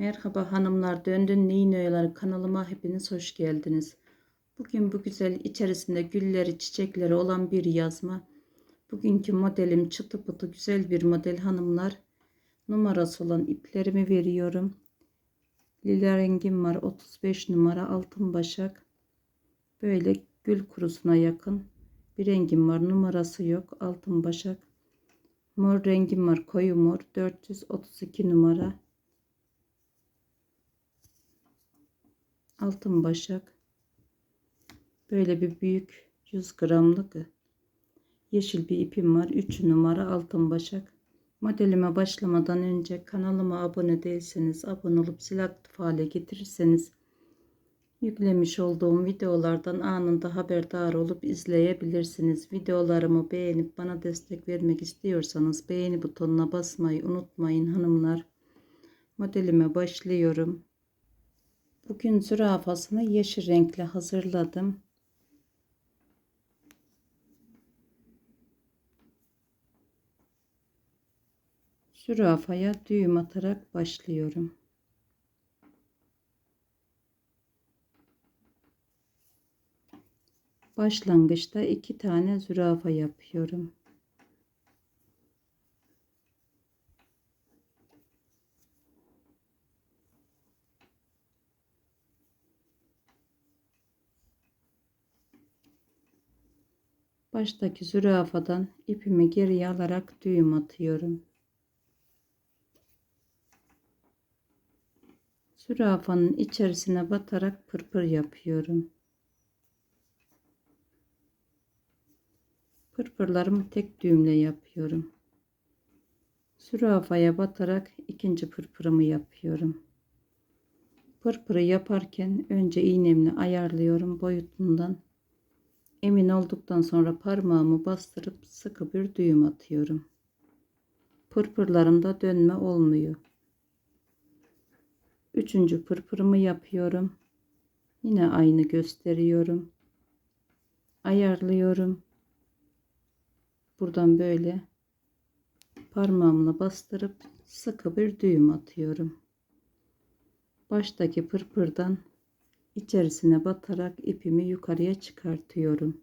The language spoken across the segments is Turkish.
Merhaba hanımlar, döndün neyin oyaları kanalıma hepiniz hoş geldiniz. Bugün bu güzel içerisinde gülleri, çiçekleri olan bir yazma. Bugünkü modelim çıtı pıtı güzel bir model hanımlar. Numarası olan iplerimi veriyorum. Lila rengim var 35 numara altın başak. Böyle gül kurusuna yakın bir rengim var numarası yok altın başak. Mor rengim var koyu mor 432 numara. Altın başak. Böyle bir büyük 100 gramlık yeşil bir ipim var. 3 numara altın başak. Modelime başlamadan önce kanalıma abone değilseniz abone olup zil aktif hale getirirseniz yüklemiş olduğum videolardan anında haberdar olup izleyebilirsiniz. Videolarımı beğenip bana destek vermek istiyorsanız beğeni butonuna basmayı unutmayın hanımlar. Modelime başlıyorum. Bugün zürafasını yeşil renkle hazırladım. Zürafaya düğüm atarak başlıyorum. Başlangıçta iki tane zürafa yapıyorum. Baştaki zürafadan ipimi geriye alarak düğüm atıyorum. Zürafanın içerisine batarak pırpır yapıyorum. Pırpırlarımı tek düğümle yapıyorum. Zürafaya batarak ikinci pırpırımı yapıyorum. Pırpırı yaparken önce iğnemle ayarlıyorum boyutundan. Emin olduktan sonra parmağımı bastırıp sıkı bir düğüm atıyorum. Pırpırlarımda dönme olmuyor. Üçüncü pırpırımı yapıyorum. Yine aynı gösteriyorum. Ayarlıyorum. Buradan böyle parmağımla bastırıp sıkı bir düğüm atıyorum. Baştaki pırpırdan içerisine batarak ipimi yukarıya çıkartıyorum.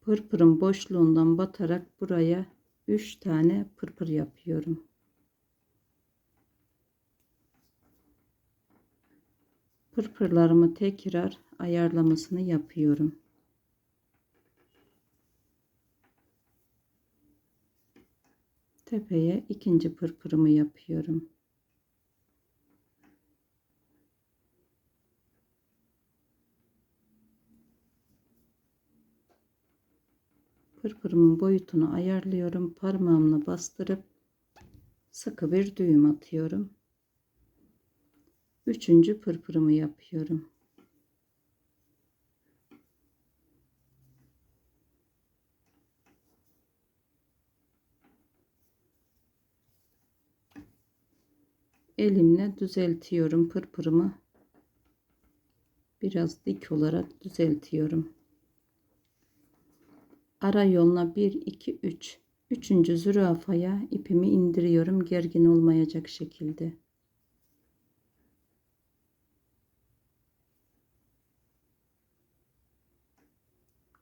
Pırpırın boşluğundan batarak buraya 3 tane pırpır yapıyorum. Pırpırlarımı tekrar ayarlamasını yapıyorum. Tepeye ikinci pırpırımı yapıyorum. Pırpırımın boyutunu ayarlıyorum. Parmağımla bastırıp sıkı bir düğüm atıyorum. Üçüncü pırpırımı yapıyorum. Elimle düzeltiyorum pırpırımı. Biraz dik olarak düzeltiyorum. Ara yoluna 1 2 3 üçüncü zürafaya ipimi indiriyorum gergin olmayacak şekilde.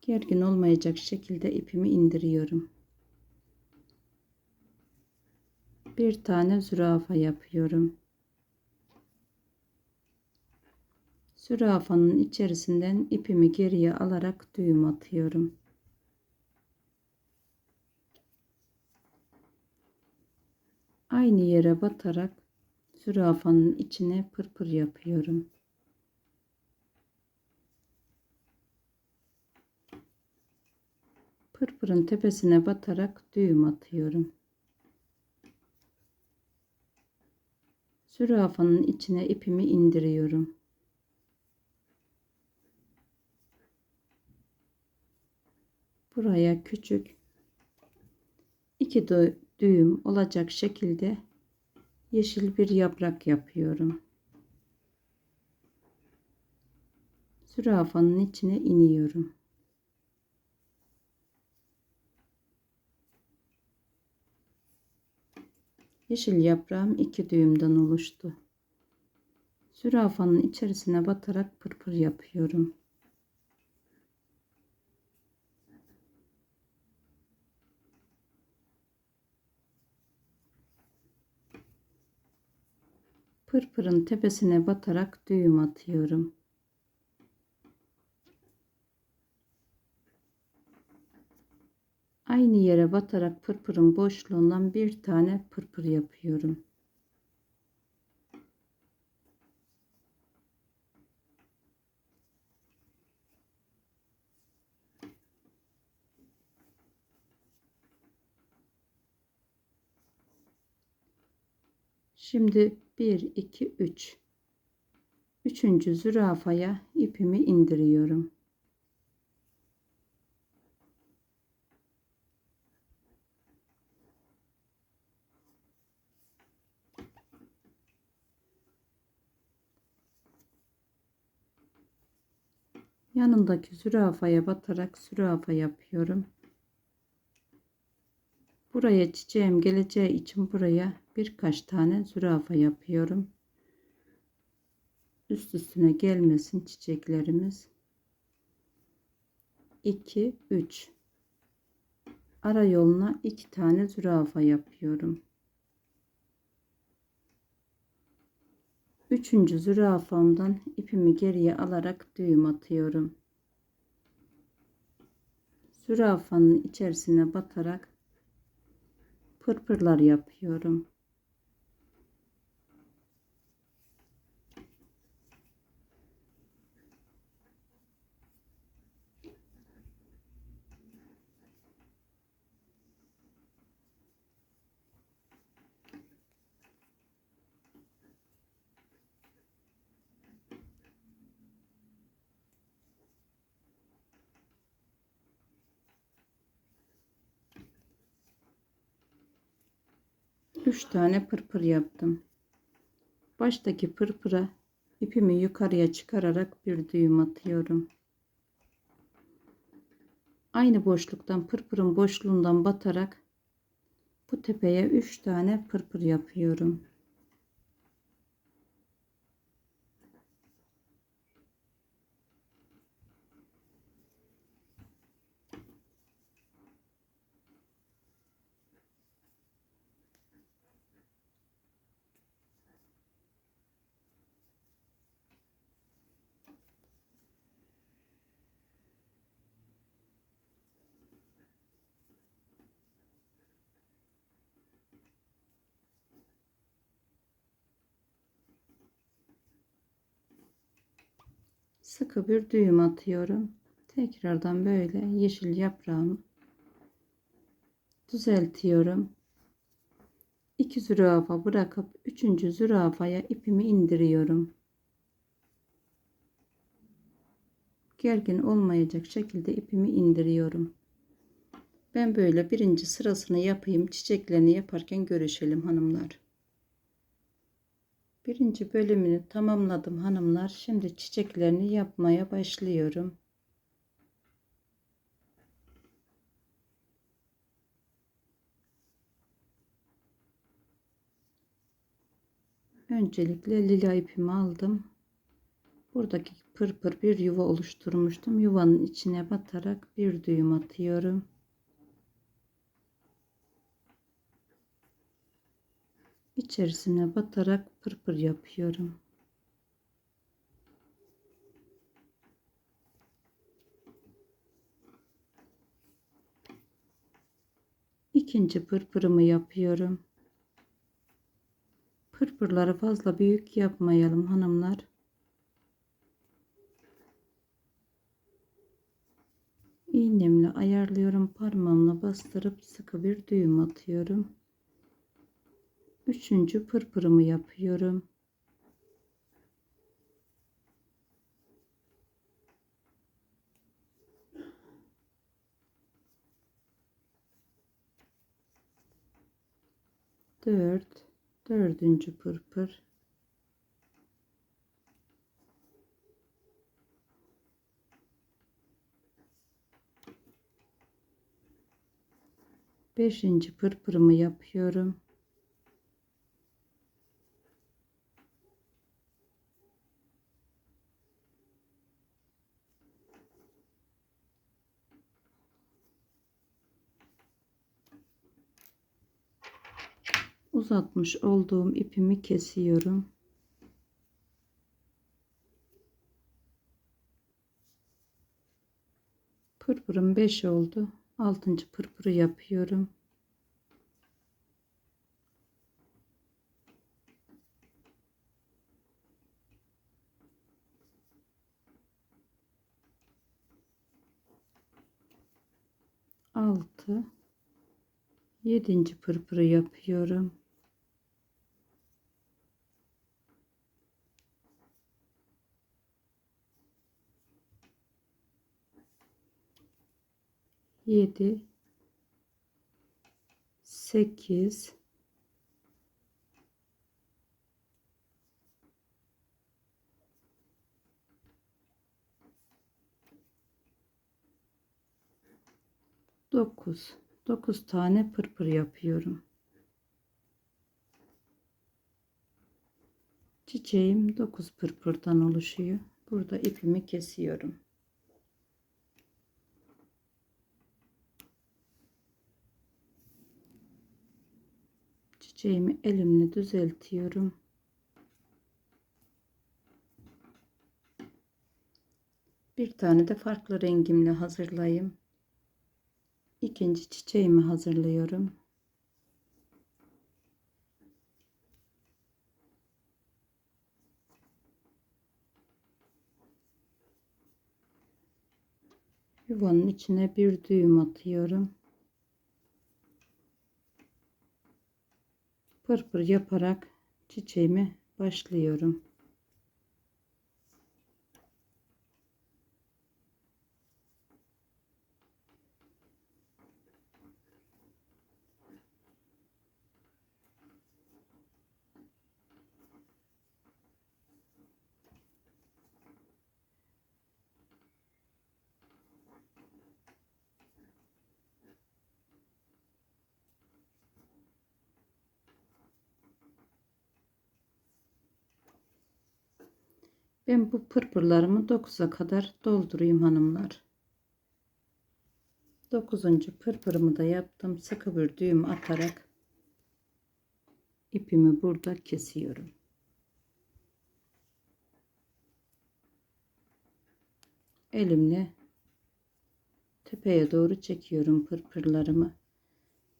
gergin olmayacak şekilde ipimi indiriyorum. Bir tane zürafa yapıyorum. Zürafanın içerisinden ipimi geriye alarak düğüm atıyorum. Aynı yere batarak zürafanın içine pırpır yapıyorum. Pırpırın tepesine batarak düğüm atıyorum. Zürafanın içine ipimi indiriyorum. Buraya küçük iki düğüm olacak şekilde yeşil bir yaprak yapıyorum. Zürafanın içine iniyorum. Yeşil yaprağım iki düğümden oluştu. Zürafanın içerisine batarak pırpır yapıyorum. Pırpırın tepesine batarak düğüm atıyorum. Aynı yere batarak pırpırın boşluğundan bir tane pırpır yapıyorum. Şimdi 1 2 3 Üçüncü zürafaya ipimi indiriyorum. Yanındaki zürafaya batarak zürafa yapıyorum. Buraya çiçeğim geleceği için buraya birkaç tane zürafa yapıyorum. Üst üstüne gelmesin çiçeklerimiz. 2 3 Ara yoluna iki tane zürafa yapıyorum. Üçüncü zürafamdan ipimi geriye alarak düğüm atıyorum. Zürafanın içerisine batarak pırpırlar yapıyorum. Üç tane pırpır yaptım. Baştaki pırpıra ipimi yukarıya çıkararak bir düğüm atıyorum. Aynı boşluktan pırpırın boşluğundan batarak bu tepeye üç tane pırpır yapıyorum. Sıkı bir düğüm atıyorum. Tekrardan böyle yeşil yaprağımı düzeltiyorum. İki zürafa bırakıp üçüncü zürafaya ipimi indiriyorum. Gergin olmayacak şekilde ipimi indiriyorum. Ben böyle birinci sırasını yapayım. Çiçeklerini yaparken görüşelim hanımlar. Birinci bölümünü tamamladım hanımlar. Şimdi çiçeklerini yapmaya başlıyorum. Öncelikle lila ipimi aldım. Buradaki pırpır bir yuva oluşturmuştum. Yuvanın içine batarak bir düğüm atıyorum. İçerisine batarak pırpır yapıyorum. İkinci pırpırımı yapıyorum. Pırpırları fazla büyük yapmayalım hanımlar. İğnemle ayarlıyorum. Parmağımla bastırıp sıkı bir düğüm atıyorum üçüncü pırpırımı yapıyorum. Dört, dördüncü pırpır. Beşinci pırpırımı yapıyorum. Uzatmış olduğum ipimi kesiyorum. Pırpırım 5 oldu. 6. pırpırı yapıyorum. Altı, yedinci pırpırı yapıyorum. Yedi, sekiz, dokuz. Dokuz tane pırpır yapıyorum. Çiçeğim dokuz pırpırdan oluşuyor. Burada ipimi kesiyorum. Çiçeğimi elimle düzeltiyorum. Bir tane de farklı rengimle hazırlayayım. İkinci çiçeğimi hazırlıyorum. Yuvanın içine bir düğüm atıyorum. Pırpır yaparak çiçeğimi başlıyorum. Ben bu pırpırlarımı 9'a kadar doldurayım hanımlar. 9. pırpırımı da yaptım. Sıkı bir düğüm atarak ipimi burada kesiyorum. Elimle tepeye doğru çekiyorum pırpırlarımı.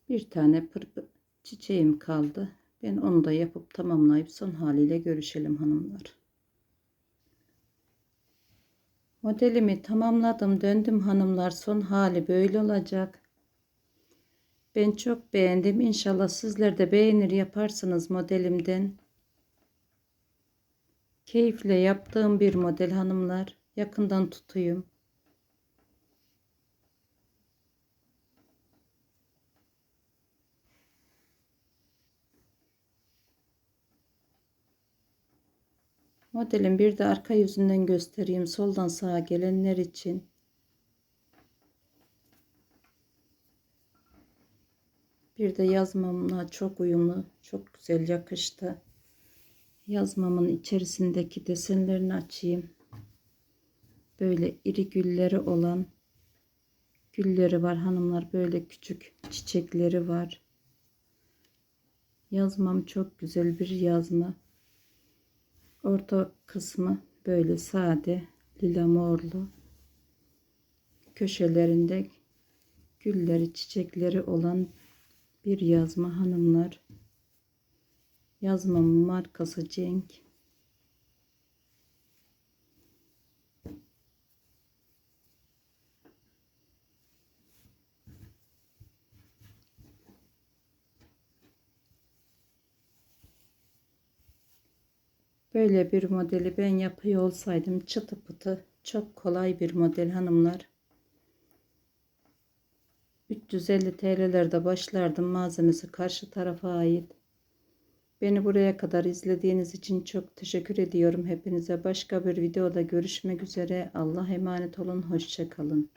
Bir tane pırpır çiçeğim kaldı. Ben onu da yapıp tamamlayıp son haliyle görüşelim hanımlar. Modelimi tamamladım döndüm hanımlar son hali böyle olacak. Ben çok beğendim. İnşallah sizler de beğenir yaparsınız modelimden. Keyifle yaptığım bir model hanımlar. Yakından tutayım. Modelin bir de arka yüzünden göstereyim. Soldan sağa gelenler için. Bir de yazmamla çok uyumlu. Çok güzel yakıştı. Yazmamın içerisindeki desenlerini açayım. Böyle iri gülleri olan gülleri var hanımlar. Böyle küçük çiçekleri var. Yazmam çok güzel bir yazma. Orta kısmı böyle sade lila morlu. Köşelerinde gülleri, çiçekleri olan bir yazma hanımlar. Yazmamın markası Cenk. Böyle bir modeli ben yapıyor olsaydım çıtı pıtı çok kolay bir model hanımlar. 350 TL'lerde başlardım malzemesi karşı tarafa ait. Beni buraya kadar izlediğiniz için çok teşekkür ediyorum hepinize. Başka bir videoda görüşmek üzere. Allah emanet olun. Hoşçakalın.